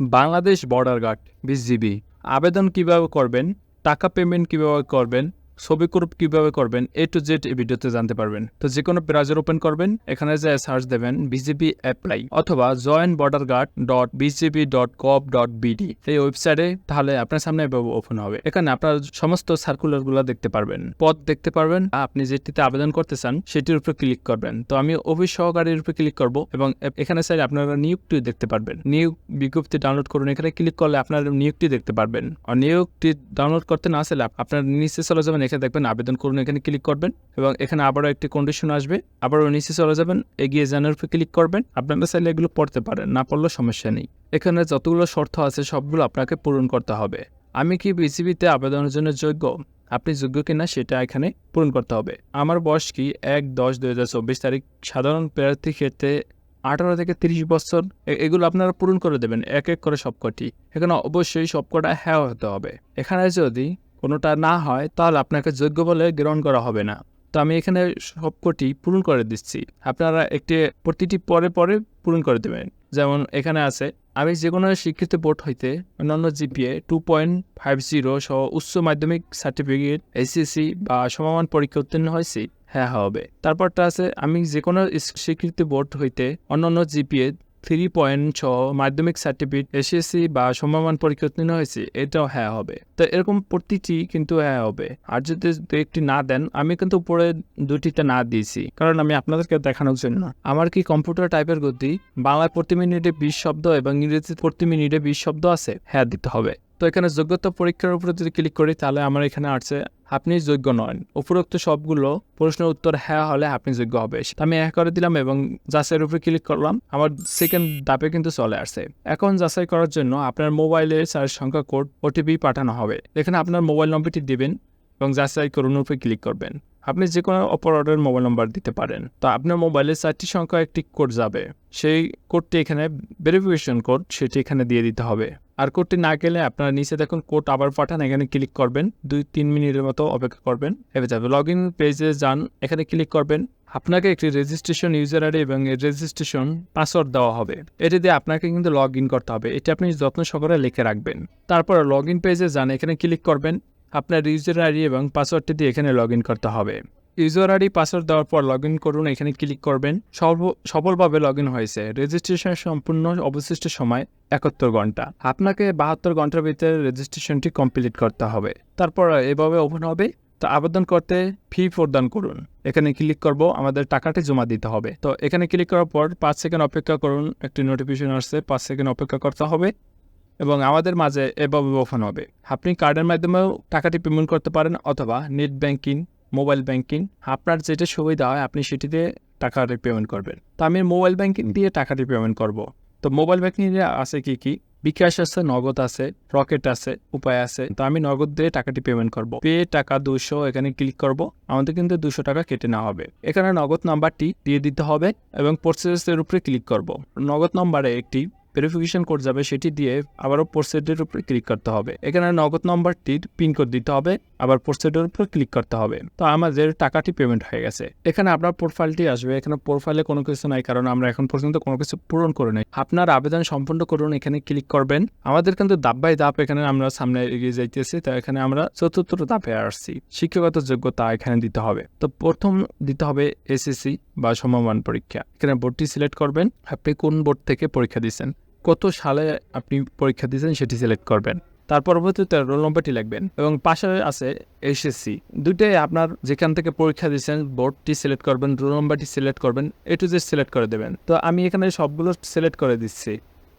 Bangladesh border guard BGB. আবেদন কীভাবে করবেন? টাকা পেমেন্ট কীভাবে করবেন? ছবি গ্রুপ কীভাবে করবেন এ টু জেড এই ভিডিওতে জানতে পারবেন। তো যে কোনো ব্রাউজার ওপেন করবেন, এখানে যে সার্চ দেবেন বিজিবি অ্যাপ্লাই অথবা join border guard dot BGB dot gov dot BD এই ওয়েবসাইটে তাহলে আপনার সামনে এভাবে ওপেন হবে। এখানে আপনার সমস্ত সার্কুলারগুলো দেখতে পারবেন। পদ দেখতে পারবেন, আপনি যেটিতে আবেদন করতে চান, সেটির উপরে ক্লিক করবেন। তো আমি অফিস সহকারীর উপরে ক্লিক করব এবং এখানে চাইলে আপনারা নিয়োগটি দেখতে পারবেন। নিয়োগ বিজ্ঞপ্তি ডাউনলোড করুন। এখানে ক্লিক করলে আপনার নিয়োগটি দেখতে পারবেন। আর নিয়োগটি ডাউনলোড করতে না চাইলে আপনার নিচে চলে যাবেন এখানে দেখবেন আবেদন করুন এখানে ক্লিক করবেন এবং এখানে আবারও একটি কন্ডিশন আসবে। আবারও নিচে চলে যাবেন, এগিয়ে জানার উপরে ক্লিক করবেন। আপনারা চাইলে এগুলো পড়তে পারেন, না পড়লেও সমস্যা নেই। এখানে যতগুলো শর্ত আছে সবগুলো আপনাকে পূরণ করতে হবে। আমি কি বিসিবিতে আবেদনের জন্য যোগ্য? আপনি যোগ্য কিনা সেটা এখানে পূরণ করতে হবে। আমার বয়স কি? এক দশ দুই হাজার চব্বিশ তারিখ। সাধারণ প্রার্থী ক্ষেত্রে আঠারো থেকে তিরিশ বছর। এগুলো আপনারা পূরণ করে দেবেন, এক এক করে সবকটি। এখানে অবশ্যই সবকটা হ্যাঁ হতে হবে। এখানে যদি কোনোটা না হয়, তাহলে আপনাকে যোগ্য বলে গ্রহণ করা হবে না। তো আমি এখানে সবকটি পূরণ করে দিচ্ছি। আপনারা একটি, প্রতিটি পরে পরে পূরণ করে দেবেন। যেমন এখানে আছে, আমি যে কোনো শিক্ষিত বোর্ড হইতে অন্যান্য GPA two point five zero সহ উচ্চ মাধ্যমিক সার্টিফিকেট, এসএসসি বা সমমান পরীক্ষা উত্তীর্ণ হয়েছি। হ্যাঁ হবে। তারপরটা আছে, আমি যে কোনো স্বীকৃত বোর্ড হইতে অন্যান্য জিপিএ থ্রি পয়েন্ট ছ মাধ্যমিক সার্টিফিকেট এসএসসি বা সমমান পরীক্ষা উত্তীর্ণ হয়েছে, এটাও হ্যাঁ হবে। তো এরকম প্রতিটি কিন্তু হ্যাঁ হবে। আর যদি একটি না দেন, আমি কিন্তু উপরে দুটিতে না দিয়েছি, কারণ আমি আপনাদেরকে দেখানোর জন্য। আমার কি কম্পিউটার টাইপের গতি? বাংলায় প্রতি মিনিটে বিশ শব্দ এবং ইংরেজিতে প্রতি মিনিটে বিশ শব্দ আছে? হ্যাঁ দিতে হবে। তো এখানে যোগ্যতা পরীক্ষার উপরে যদি ক্লিক করি, তাহলে আমার এখানে আসছে আপনি যোগ্য নন। উপরোক্ত সবগুলো প্রশ্নের উত্তর হ্যাঁ হলে আপনি যোগ্য হবে। আমি হ্যাঁ করে দিলাম এবং যাচাইয়ের উপরে ক্লিক করলাম। আমার সেকেন্ড ধাপে কিন্তু চলে আসছে। এখন যাচাই করার জন্য আপনার মোবাইলে চার সংখ্যা কোড ওটিপি পাঠানো হবে। এখানে আপনার মোবাইল নম্বরটি দিবেন এবং যাচাই করুন, উপরে ক্লিক করবেন। আপনি যে কোনো অপারেটরের মোবাইল নম্বর দিতে পারেন। তো আপনার মোবাইলে চারটি সংখ্যা একটি কোড যাবে। সেই কোডটি এখানে ভেরিফিকেশন কোড সেটি এখানে দিয়ে দিতে হবে। আর কোডটি না গেলে আপনারা নিচে দেখুন কোড আবার পাঠান, এখানে ক্লিক করবেন। দুই তিন মিনিটের মতো অপেক্ষা করবেন। এবার যাবে লগ ইন পেজে যান, এখানে ক্লিক করবেন। আপনাকে একটি রেজিস্ট্রেশন ইউজার আইডি এবং রেজিস্ট্রেশন পাসওয়ার্ড দেওয়া হবে। এটি দিয়ে আপনাকে কিন্তু লগ ইন করতে হবে। এটি আপনি যত্ন সহকারে লিখে রাখবেন। তারপর লগ ইন পেজে যান, এখানে ক্লিক করবেন। আপনার ইউজার আইডি এবং পাসওয়ার্ডটি দিয়ে এখানে লগ করতে হবে। ইউজার আইডি, পাসওয়ার্ড দেওয়ার পর লগ করুন, এখানে ক্লিক করবেন। সফল- সফলভাবে লগ হয়েছে। রেজিস্ট্রেশন সম্পূর্ণ অবশিষ্ট সময় একাত্তর ঘণ্টা। আপনাকে বাহাত্তর ঘণ্টার ভিতরে রেজিস্ট্রেশনটি কমপ্লিট করতে হবে। তারপর এভাবে ওপেন হবে। তো আবেদন করতে ফি প্রদান করুন। এখানে ক্লিক করব, আমাদের টাকাটি জমা দিতে হবে। তো এখানে ক্লিক করার পর পাঁচ সেকেন্ড অপেক্ষা করুন। একটি নোটিফিকেশন আসছে, পাঁচ সেকেন্ড অপেক্ষা করতে হবে। এবং আমাদের মাঝে এভাবে হবে। আপনি কার্ডের মাধ্যমেও টাকাটি পেমেন্ট করতে পারেন অথবা নেট ব্যাংকিং, মোবাইল ব্যাংকিং, আপনার যেটা সুবিধা হয় আপনি সেটিতে টাকাটি পেমেন্ট করবেন। তো আমি মোবাইল ব্যাংকিং দিয়ে টাকাটি পেমেন্ট করব। তো মোবাইল ব্যাংকিং আছে কি কি? বিকাশ আছে, নগদ আছে, রকেট আছে, উপায় আছে। তো আমি নগদ দিয়ে টাকাটি পেমেন্ট করব। পে টাকা দুশো এখানে ক্লিক করব। আমাদের কিন্তু দুশো টাকা কেটে নেওয়া হবে। এখানে নগদ নাম্বারটি দিয়ে দিতে হবে এবং প্রসেসের উপরে ক্লিক করব। নগদ নম্বরে একটি ভেরিফিকেশন কোড যাবে সেটি দিয়ে আবারও পোস্টেডের উপরে ক্লিক করতে হবে। এখানে নগদ নম্বরটির পিন কোড দিতে হবে, আবার পোস্টেডের উপর ক্লিক করতে হবে। তো আমাদের টাকাটি পেমেন্ট হয়ে গেছে। এখানে আপনার প্রোফাইলটি আসবে। এখানে প্রোফাইলে কোনো কিছু নাই, কারণ আমরা এখন পর্যন্ত কোনো কিছু পূরণ করে নাই। আপনার আবেদন সম্পূর্ণ করুন, এখানে ক্লিক করবেন। আমাদের কিন্তু ধাপ বাই ধাপ এখানে আমরা সামনে এগিয়ে যাইতেছি, তো এখানে আমরা চতুর্থ ধাপে আসছি। শিক্ষাগত যোগ্যতা এখানে দিতে হবে। তো প্রথম দিতে হবে এসএসসি বা সমমান পরীক্ষা। এখানে বোর্ডটি সিলেক্ট করবেন। আপনি কোন বোর্ড থেকে পরীক্ষা দিচ্ছেন? কত সালে আপনি পরীক্ষা দিয়েছেন সেটি সিলেক্ট করবেন। তার পরবর্তীতে রোল নম্বরটি লিখবেন এবং পাশে আছে এসএসসি দুইটাই আপনার যেখান থেকে পরীক্ষা দিয়েছেন বোর্ডটি সিলেক্ট করবেন রোল নম্বরটি সিলেক্ট করবেন এ টু জেড সিলেক্ট করে দেবেন। তো আমি এখানে সবগুলো সিলেক্ট করে দিচ্ছি।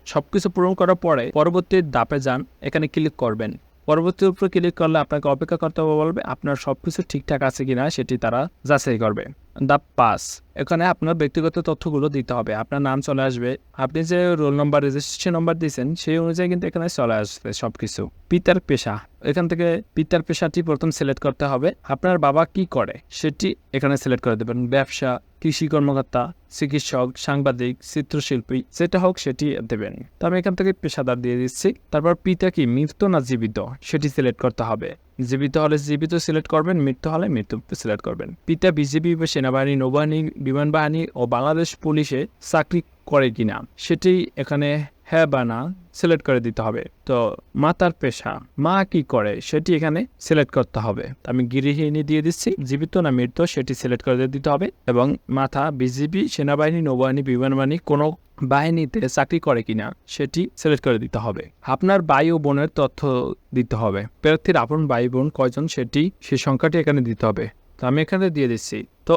সব কিছু পূরণ করার পরে পরবর্তী ধাপে যান, এখানে ক্লিক করবেন। পরবর্তীর উপরে ক্লিক করলে আপনাকে অপেক্ষা করতে বলবে আপনার সব কিছু ঠিকঠাক আছে কিনা সেটি তারা যাচাই করবে। The pass. এখানে আপনার ব্যক্তিগত তথ্যগুলো দিতে হবে। আপনার নাম চলে আসবে। আপনি যে রোল নম্বর, রেজিস্ট্রেশন নম্বর দিয়েছেন, সেই অনুযায়ী কিন্তু এখানে চলে আসবে সব কিছু পিতার পেশা। এখান থেকে পিতার পেশাটি প্রথম সিলেক্ট করতে হবে। আপনার বাবা কি করে, সেটি এখানে সিলেক্ট করে দেবেন। ব্যবসা, কৃষি কর্মকর্তা, চিকিৎসক, সাংবাদিক, চিত্রশিল্পী, যেটা হোক সেটি দেবেন। তো আমি এখান থেকে পেশাদার দিয়ে দিচ্ছি। তারপর পিতা কি মৃত না জীবিত, সেটি সিলেক্ট করতে হবে। জীবিত হলে জীবিত সিলেক্ট করবেন, মৃত্যু হলে মৃত্যু সিলেক্ট করবেন। পিতা বিজেপি বা সেনাবাহিনী, নৌবাহিনী বিমান বাহিনী ও বাংলাদেশ পুলিশে চাকরি করে কিনা, সেটি এখানে হ্যাঁ বা না সিলেক্ট করে দিতে হবে। তো মাতার পেশা, মা কি করে সেটি এখানে সিলেক্ট করতে হবে। আমি গৃহিণী দিয়ে দিচ্ছি, জীবিত না মৃত সেটি সিলেক্ট করে দিতে হবে এবং মাথা, বিজিবি, সেনাবাহিনী, নৌবাহিনী বিমান বাহিনী কোনো বাহিনীতে চাকরি করে কিনা সেটি সিলেক্ট করে দিতে হবে। আপনার ও বোনের তথ্য দিতে হবে। প্রার্থীর আপন ভাই বোন কয়জন সেটি সেই সংখ্যাটি এখানে দিতে হবে। তো আমি এখানে দিয়ে দিচ্ছি। তো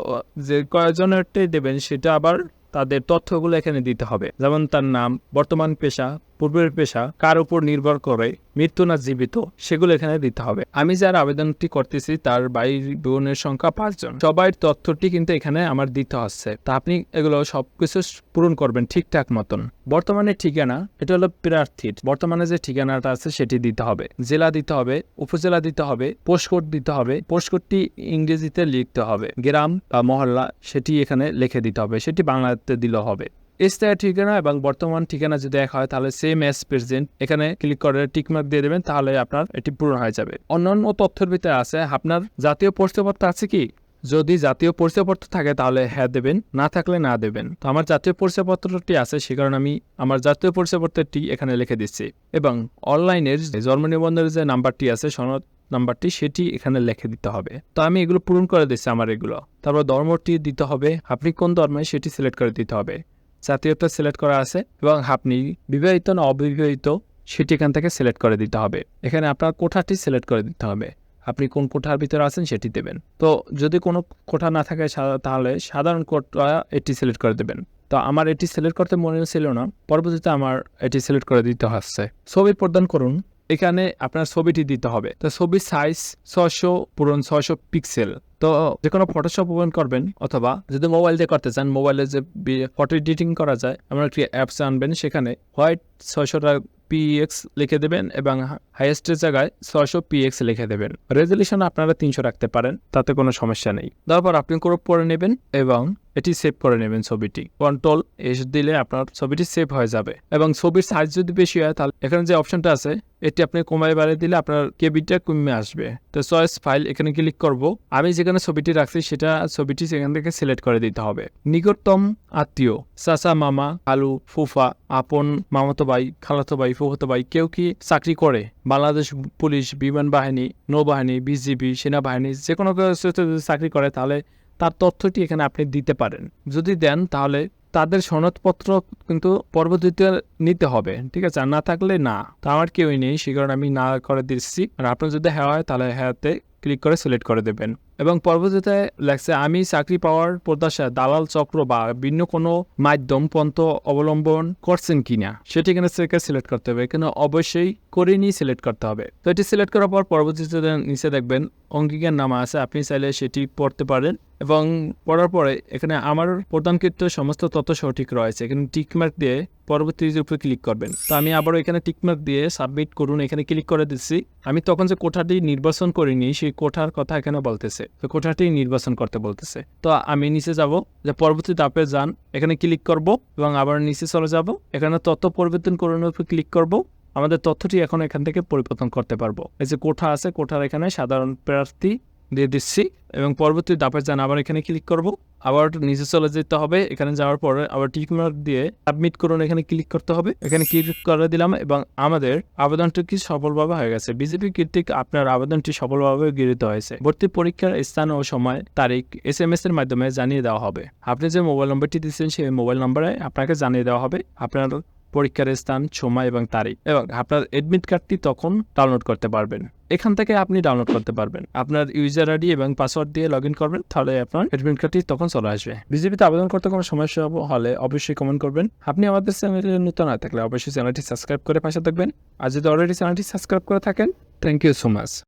যে কয়জনেরটাই দেবেন সেটা আবার তাদের তথ্যগুলো এখানে দিতে হবে। যেমন তার নাম বর্তমান পেশা পূর্বের পেশা কার উপর নির্ভর করে মৃত্যু না জীবিত, সেগুলো এখানে দিতে হবে। আমি যার আবেদনটি করতেছি তার ভাই বোনের সংখ্যা পাঁচজন। সবার তথ্যটি কিন্তু এখানে আমার দিতে হচ্ছে। তা আপনি এগুলো সবকিছু পূরণ করবেন ঠিকঠাক মতন। বর্তমানে ঠিকানা, এটা হলো প্রার্থীর বর্তমানে যে ঠিকানাটা আছে সেটি দিতে হবে। জেলা দিতে হবে, উপজেলা দিতে হবে পোস্টকোড দিতে হবে পোস্টকোডটি ইংরেজিতে লিখতে হবে। গ্রাম বা মহল্লা সেটি এখানে লিখে দিতে হবে, সেটি বাংলাতে দিলেও হবে। স্থায়ী ঠিকানা এবং বর্তমান ঠিকানা যদি এক হয়, তাহলে সেম এস প্রেজেন্ট এখানে ক্লিক করে টিকমার্ক দিয়ে দেবেন, তাহলে আপনার এটি পূরণ হয়ে যাবে। অন্যান্য তথ্যের ভিতরে আছে, আপনার জাতীয় পরিচয়পত্র আছে কি? যদি জাতীয় পরিচয়পত্র থাকে, তাহলে হ্যাঁ দেবেন, না থাকলে না দেবেন। তো আমার জাতীয় পরিচয়পত্রটি আছে, সে কারণে আমি আমার জাতীয় পরিচয়পত্রটি এখানে লিখে দিচ্ছি। এবং অনলাইনের জন্ম নিবন্ধনের যে নাম্বারটি আছে, সনদ নাম্বারটি, সেটি এখানে লিখে দিতে হবে। তো আমি এগুলো পূরণ করে দিচ্ছি আমার এগুলো। তারপর ধর্মটি দিতে হবে। আপনি কোন ধর্মে সেটি সিলেক্ট করে দিতে হবে। জাতীয়টা সিলেক্ট করা আছে এবং আপনি বিবাহিত না অবিবাহিত সেটি এখান থেকে সিলেক্ট করে দিতে হবে। এখানে আপনার কোঠাটি সিলেক্ট করে দিতে হবে। আপনি কোন কোঠার ভিতরে আছেন সেটি দেবেন। তো যদি কোনো কোঠা না থাকে তাহলে সাধারণ কোঠা এটি সিলেক্ট করে দেবেন। তো আমার এটি সিলেক্ট করতে মনে ছিল না, পরবর্তীতে আমার এটি সিলেক্ট করে দিতে হচ্ছে। ছবি প্রদান করুন। এখানে আপনার ছবিটি দিতে হবে। তো ছবির সাইজ ছশো পূরণ ছশো পিক্সেল তো যে কোনো ফটোশপ ওপেন করবেন অথবা যদি মোবাইল দিয়ে করতে চান মোবাইলে যে ফটো এডিটিং করা যায়, আমরা একটি অ্যাপস আনবেন, সেখানে হোয়াইট ছয়শোটা পিএক্স লিখে দেবেন এবং হাইয়েস্টের জায়গায় ছয়শো পিএক্স লিখে দেবেন। রেজলিউশন আপনারা তিনশো রাখতে পারেন, তাতে কোনো সমস্যা নেই। তারপর আপনি ক্রপ করে নেবেন এবং এটি সেভ করে নেবেন ছবিটি। কন্ট্রোল এস দিলে আপনার ছবিটি সেভ হয়ে যাবে। এবং ছবির সাইজ যদি বেশি হয়, তাহলে এখানে যে অপশনটা আছে, এটি আপনি কমায় বাড়িয়ে দিলে আপনার কেবিটা কমে আসবে। তো চয়েস ফাইল এখানে ক্লিক করব। আমি যেখানে ছবিটি রাখছি, সেটা ছবিটি সেখান থেকে সিলেক্ট করে দিতে হবে। নিকটতম আত্মীয়, চাচা, মামা আলু ফুফা, আপন, মামাতো ভাই, খালাতো ভাই, ফুফাতো ভাই, কেউ কি চাকরি করে? বাংলাদেশ পুলিশ, বিমান বাহিনী, নৌবাহিনী, বিজিবি, সেনাবাহিনী যে কোনো চাকরি করে, তাহলে তার তথ্যটি এখানে আপনি দিতে পারেন। যদি দেন, তাহলে তাদের সনদপত্র কিন্তু পরবর্তীতে নিতে হবে, ঠিক আছে? আর না থাকলে না। তো আমার কেউই নেই সে কারণে আমি না করে দিচ্ছি। আর আপনার যদি হ্যাঁ হয়, তাহলে হ্যাঁতে ক্লিক করে সিলেক্ট করে দেবেন। এবং পরবর্তীতে লেখছে, আমি চাকরি পাওয়ার প্রত্যাশায় দালাল চক্র বা ভিন্ন কোনো মাধ্যম পন্থ অবলম্বন করছেন কিনা সেটি এখানে থেকে সিলেক্ট করতে হবে। এখানে অবশ্যই করিনি সিলেক্ট করতে হবে। তো এটি সিলেক্ট করার পর পরবর্তীতে নিচে দেখবেন অঙ্গীকার নামা আছে। আপনি চাইলে সেটি পড়তে পারেন এবং পড়ার পরে এখানে আমার প্রদানকৃত সমস্ত তথ্য সঠিক রয়েছে। এখানে টিকমার্ক দিয়ে পরবর্তী উপরে ক্লিক করবেন। তো আমি আবারও এখানে টিকমার্ক দিয়ে সাবমিট করুন, এখানে ক্লিক করে দিচ্ছি। আমি তখন যে কোঠাটি নির্বাচন করিনি, সেই কোঠার কথা এখানে বলতেছে। তো কোঠাটি নির্বাচন করতে বলতেছে। তো আমি নিচে যাব, যে পরবর্তী ধাপে যান, এখানে ক্লিক করব এবং আবার নিচে চলে যাব। এখানে তথ্য পরিবর্তন করানোর উপর ক্লিক করব। আমাদের তথ্যটি এখন এখান থেকে পরিবর্তন করতে পারব। এই যে কোঠা আছে, কোঠার এখানে সাধারণ প্রার্থী দিয়ে দিচ্ছি এবং পরবর্তী ধাপে যান, আবার এখানে ক্লিক করব। আবার নিচে চলে যেতে হবে। এখানে যাওয়ার পরে আবার টিক মার্ক দিয়ে সাবমিট করুন, এখানে ক্লিক করতে হবে। এখানে ক্লিক করে দিলাম এবং আমাদের আবেদনটি কি সফলভাবে হয়ে গেছে? বিজেপি কর্তৃক আপনার আবেদনটি সফলভাবে গৃহীত হয়েছে। ভর্তি পরীক্ষার স্থান ও সময়, তারিখ এস এম এস এর মাধ্যমে জানিয়ে দেওয়া হবে। আপনি যে মোবাইল নম্বরটি দিচ্ছেন সেই মোবাইল নম্বরে আপনাকে জানিয়ে দেওয়া হবে। আপনার পরীক্ষার স্থান, সময় এবং তারিখ এবং আপনার এডমিট কার্ডটি তখন ডাউনলোড করতে পারবেন। এখান থেকে আপনি ডাউনলোড করতে পারবেন। আপনার ইউজার আইডি এবং পাসওয়ার্ড দিয়ে লগ ইন করবেন, তাহলে আপনার এডমিট কার্ডটি তখন চলে আসবে। বিজেপিতে আবেদন করতে কোনো সমস্যা হলে অবশ্যই কমেন্ট করবেন। আপনি আমাদের চ্যানেলে নতুন না থাকলে অবশ্যই চ্যানেলটি সাবস্ক্রাইব করে পাশে থাকবেন। আর যদি অলরেডি চ্যানেলটি সাবস্ক্রাইব করে থাকেন থ্যাংক ইউ সো মাচ